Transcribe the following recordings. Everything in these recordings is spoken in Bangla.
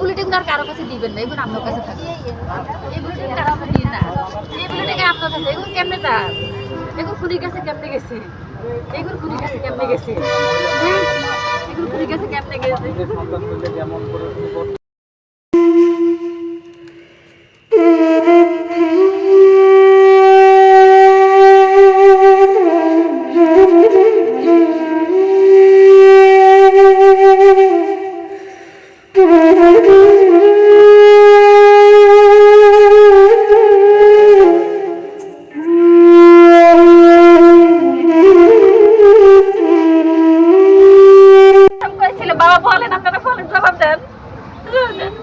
বুলেটিন আর কারও কাছে দিবেন না, এগুলো আপনার কাছে থাকবে। এই বুলেটিন কারও কাছে দিন না। এই বুলেটিন আপনার কাছে। এগুলো কেমনে তার এগুলো খুনির কাছে কেমনে গেছে? এগুলো খুনির কাছে কেমনে গেছে? হ্যাঁ? এগুলো খুনির কাছে কেমনে গেছে?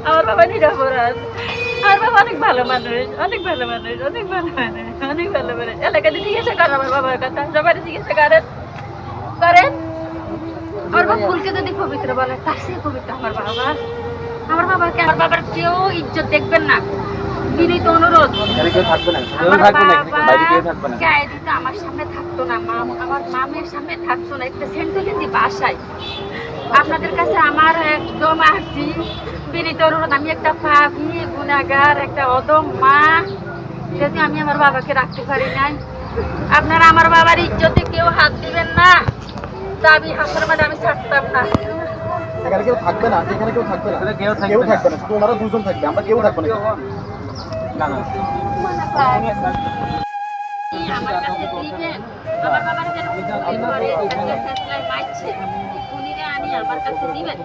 আমার বাবা নিরাপরাধ। আমার বাবা অনেক ভালো মানুষ অনেক ভালো মানুষ অনেক ভালো মানুষ অনেক ভালো মানুষ। এলাকাতে জিজ্ঞাসা করেন আমার বাবার কথা সবাই জিজ্ঞাসা করেন। করেন। আমার বাবা ফুলকে যদি পবিত্র বলে তার সে পবিত্র আমার বাবা। আমার বাবাকে আমার বাবার কেউ ইজ্জত দেখবেন না। বিনীত অনুরোধ। এখানে কেউ থাকবে না কেউ আমার সামনে থাকতো না মা আমার মামের সামনে থাকতো না একটা সেন্টিমেন্ট বাসায়। আপনাদের কাছে আমার একদম আছি বিনীত অনুরোধ আমি একটা পাপি গুণাগার একটা অদম মা। যদি আমি আমার বাবাকে রাখতে পারি নাই। আপনারা আমার বাবার ইজ্জতে কেউ হাত দিবেন না। তা আমি হাসর মানে আমি ছাড়তাম না। এখানে কেউ থাকবে না এখানে কেউ থাকবে না। কেউ থাকবে না। শুধু ওনারা দুজন থাকবে আমরা কেউ থাকব না না না। আমার কাছে দিবেন। আমার বাবার যেন মারছে। উনিরে আনি আমার কাছে দিবেন